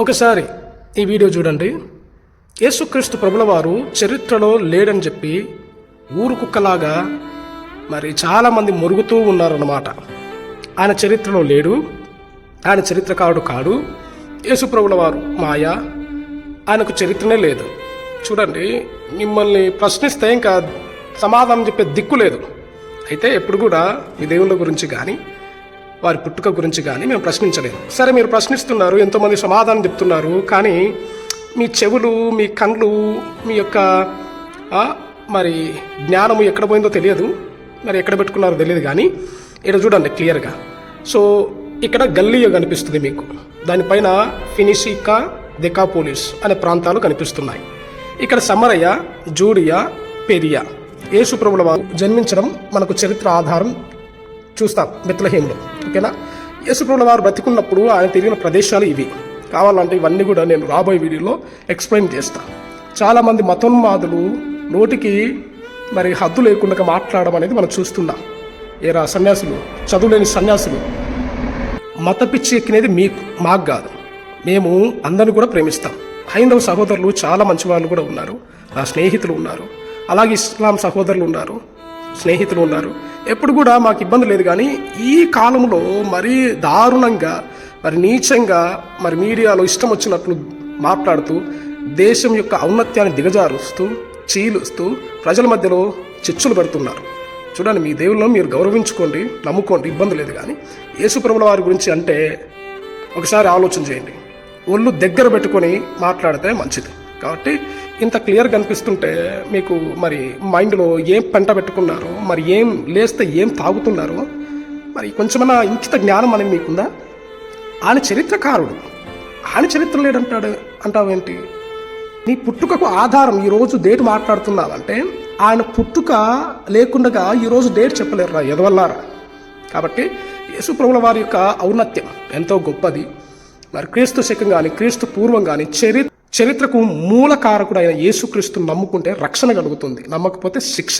ఒకసారి ఈ వీడియో చూడండి. యేసుక్రీస్తు ప్రభుల వారు చరిత్రలో లేడని చెప్పి ఊరు కుక్కలాగా మరి చాలామంది మొరుగుతూ ఉన్నారన్నమాట. ఆయన చరిత్రలో లేడు. ఆయన చరిత్రకారుడు కాడు. యేసు ప్రభుల వారు మాయ. ఆయనకు చరిత్రనే లేదు. చూడండి మిమ్మల్ని ప్రశ్నిస్తే ఇంకా సమాధానం చెప్పే దిక్కు లేదు. అయితే ఎప్పుడు కూడా మీ దేవుళ్ళ గురించి కానీ వారి పుట్టుక గురించి కానీ మేము ప్రశ్నించలేదు. సరే మీరు ప్రశ్నిస్తున్నారు ఎంతోమంది సమాధానం చెప్తున్నారు కానీ మీ చెవులు మీ కండ్లు మీ యొక్క మరి జ్ఞానము ఎక్కడ పోయిందో తెలియదు. మరి ఎక్కడ పెట్టుకున్నారో తెలియదు కానీ ఇక్కడ చూడండి క్లియర్గా సో ఇక్కడ గల్లీ కనిపిస్తుంది మీకు. దానిపైన ఫినిషికా దెకాపోలిస్ అనే ప్రాంతాలు కనిపిస్తున్నాయి. ఇక్కడ సమరయ జూడియా పెరియా. యేసుప్రభుల వారు జన్మించడం మనకు చరిత్ర ఆధారం చూస్తాం బెత్లహేంలో ఓకేనా? యేసుప్రభుల వారు బ్రతికున్నప్పుడు ఆయన తిరిగిన ప్రదేశాలు ఇవి. కావాలంటే ఇవన్నీ కూడా నేను రాబోయే వీడియోలో ఎక్స్ప్లెయిన్ చేస్తాను చాలామంది మతోన్మాదులు నోటికి మరి హద్దు లేకుండా మాట్లాడడం అనేది మనం చూస్తున్నాం. ఏరా సన్యాసులు చదువులేని సన్యాసులు. మత పిచ్చి ఎక్కినది మీకు మాకు కాదు. మేము అందరిని కూడా ప్రేమిస్తాం. హైందవ సహోదరులు చాలా మంచి వాళ్ళు కూడా ఉన్నారు. నా స్నేహితులు ఉన్నారు. అలాగే ఇస్లాం సహోదరులు ఉన్నారు. స్నేహితులు ఉన్నారు. ఎప్పుడు కూడా మాకు ఇబ్బంది లేదు కానీ ఈ కాలంలో మరీ దారుణంగా మరి నీచంగా మరి మీడియాలో ఇష్టం వచ్చినట్లు మాట్లాడుతూ దేశం యొక్క ఔన్నత్యాన్ని దిగజారుస్తూ చీలుస్తూ ప్రజల మధ్యలో చిచ్చులు పెడుతున్నారు. చూడండి మీ దేవుళ్ళను మీరు గౌరవించుకోండి నమ్ముకోండి ఇబ్బంది లేదు కానీ యేసుప్రభుల వారి గురించి అంటే ఒకసారి ఆలోచన చేయండి. ఒళ్ళు దగ్గర పెట్టుకొని మాట్లాడితే మంచిది. కాబట్టి ఇంత క్లియర్ కనిపిస్తుంటే మీకు మరి మైండ్లో ఏం పెంట పెట్టుకున్నారో మరి ఏం లేస్తే ఏం తాగుతున్నారో మరి కొంచెమన్నా ఇంకిత జ్ఞానం అనేది మీకుందా? ఆయన చరిత్రకారుడు. ఆయన చరిత్ర లేడంటాడు అంటావేంటి? నీ పుట్టుకకు ఆధారం ఈరోజు డేట్ మాట్లాడుతున్నావంటే ఆయన పుట్టుక లేకుండా ఈరోజు డేట్ చెప్పలేరురా ఎదవల్లారా? కాబట్టి యేసుప్రభుల వారి యొక్క ఔన్నత్యం ఎంతో గొప్పది. మరి క్రీస్తు శకం కానీ క్రీస్తు పూర్వం కానీ చరిత్ర చరిత్రకు మూల కారకుడు అయిన యేసుక్రీస్తుని నమ్ముకుంటే రక్షణ కలుగుతుంది. నమ్మకపోతే శిక్ష.